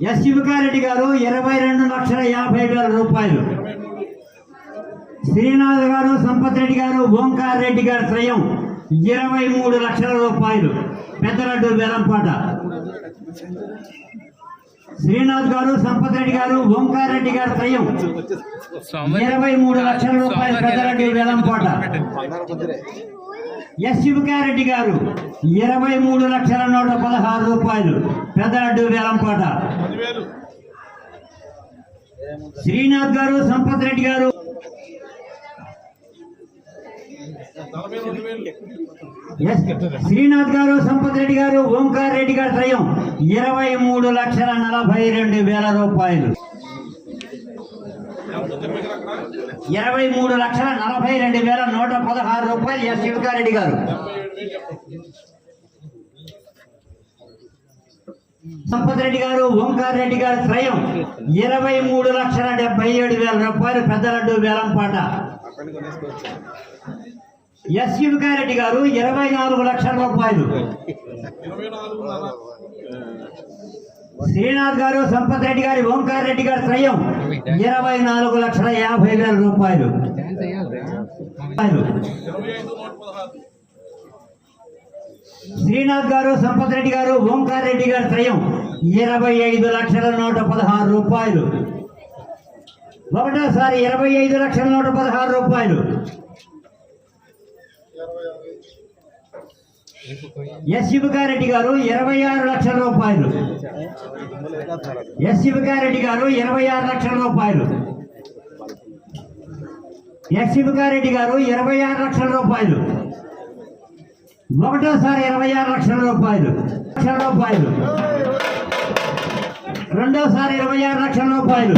Yes శివకారెడ్డి గారు ఇరవై రెండు లక్షల యాభై వేల రూపాయలు. శ్రీనాథ్ గారు సంపత్ రెడ్డి గారు ఓంకార్ రెడ్డి గారు త్రయం ఇరవై మూడు లక్షల రూపాయలు. పెద్దలడ్డు బెలంపాట శ్రీనాథ్ గారు సంపత్ రెడ్డి గారు ఓంకార్ రెడ్డి గారు త్రయం ఇరవై మూడు లక్షల రూపాయలు పెద్దలడ్డు బెలంపాట ఎస్ శివకారెడ్డి గారు ఇరవై మూడు లక్షల నూట పదహారు రూపాయలు. పెద్దలడ్డు వేలంపాట. శ్రీనాథ్ గారు సంపత్ రెడ్డి గారు. శ్రీనాథ్ గారు సంపత్ రెడ్డి గారు ఓంకార్ రెడ్డి గారు త్రయం. ఇరవై మూడు లక్షల నలభై రెండు వేల రూపాయలు. ఇరవై మూడు లక్షల నలభై రెండు వేల నూట పదహారు రూపాయలు ఎస్ శివకారెడ్డి గారు. సంపత్ రెడ్డి గారు ఓంకార్ రెడ్డి గారు త్రయం ఇరవై మూడు లక్షల డెబ్బై ఏడు వేల రూపాయలు పెద్ద లడ్డు వేలంపాట ఎస్ శివకారెడ్డి గారు ఇరవై నాలుగు లక్షల రూపాయలు. శ్రీనాథ్ గారు సంపత్ రెడ్డి గారి ఓంకార్ రెడ్డి గారి త్రయం ఇరవై నాలుగు లక్షల యాభై వేల రూపాయలు. శ్రీనాథ్ గారు సంపత్ రెడ్డి గారు ఓంకార్ రెడ్డి గారి త్రయం ఇరవై ఐదు లక్షల నూట పదహారు రూపాయలు. ఒకటోసారి ఇరవై ఐదు లక్షల నూట పదహారు రూపాయలు. ఎస్ శివకారెడ్డి గారు ఇరవై ఆరు లక్షల రూపాయలు. ఎస్ శివకారెడ్డి గారు ఇరవై ఆరు లక్షల రూపాయలు. ఎస్ శివకారెడ్డి గారు ఇరవై ఆరు లక్షల రూపాయలు. ఒకటోసారి ఇరవై ఆరు లక్షల రూపాయలు. లక్షల రూపాయలు. రెండోసారి ఇరవై ఆరు లక్షల రూపాయలు.